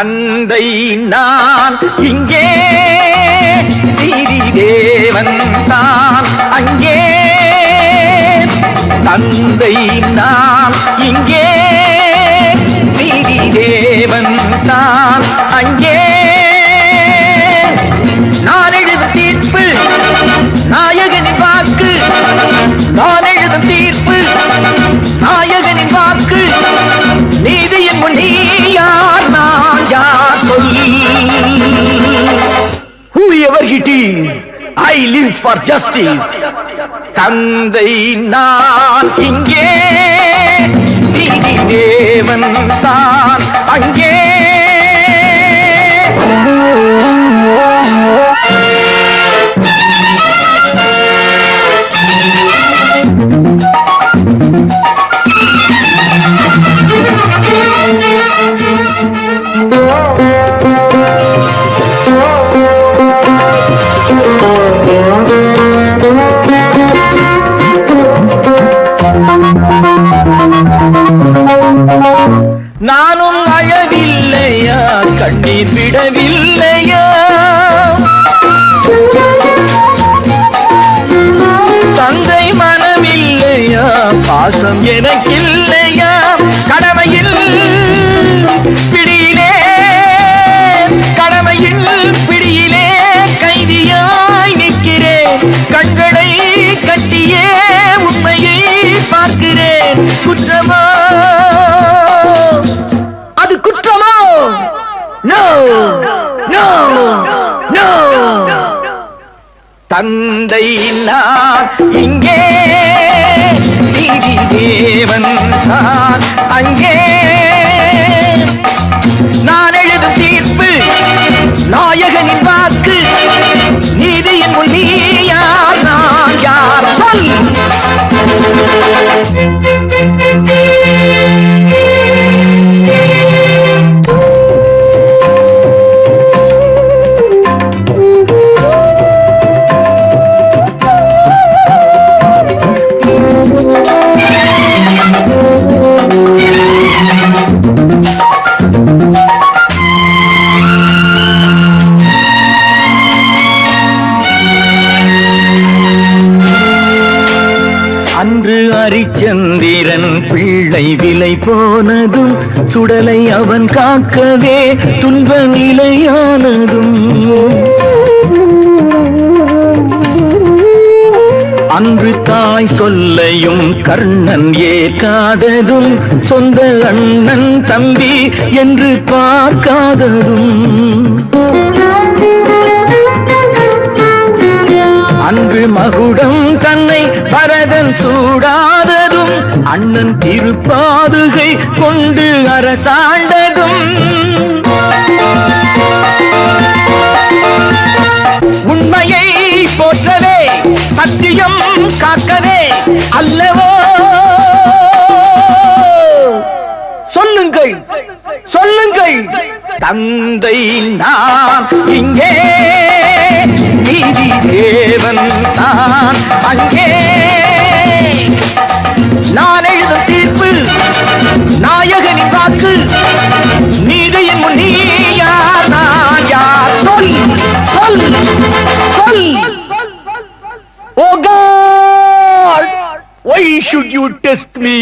தந்தை நான் இங்கே. நீதி தேவன் தான் அங்கே. தந்தை நான் இங்கே. நீதி தேவன் தான் அங்கே. ஐ லிவ் ஃபார் ஜஸ்டிஸ் தந்தை நான் இங்கே. நீதி தேவன் தான். அங்கே நானும் அழவில்லையா? கண்ணீர் விடவில்லையா? தந்தை மனமில்லையா? பாசம் எனக்கில்லையா? கடமையில் பிடியிலே கடமையில் பிடியிலே கைதியாய் நிற்கிறேன். கண்களை கட்டியே உண்மையை பார்க்கிறேன். குற்றமா தந்தை நான். இங்கே நீதி தேவன் தான். அங்கே நான் அரிச்சந்திரன் பிள்ளை விலை போனதும் சுடலை அவன் காக்கவே துன்ப நிலையானதும். அன்று தாய் சொல்லையும் கர்ணன் ஏற்காததும் சொந்த அண்ணன் தம்பி என்று பார்க்காததும். மகுடம் தன்னை பரதன் சூடாததும் அண்ணன் திருப்பாதுகை கொண்டு அரசாண்டதும். உண்மையை போற்றவே சத்தியம் காக்கவே அல்லவோ? சொல்லுங்கள் சொல்லுங்கள். தந்தை நான் இங்கே. நான் அங்கே. நான் எழுதும் தீர்ப்பு நாயகனின் வாக்கு. நீதியின் முன் நீ யார்? நான் யார்? சொல் சொல் சொல். Oh O God Why should you test me?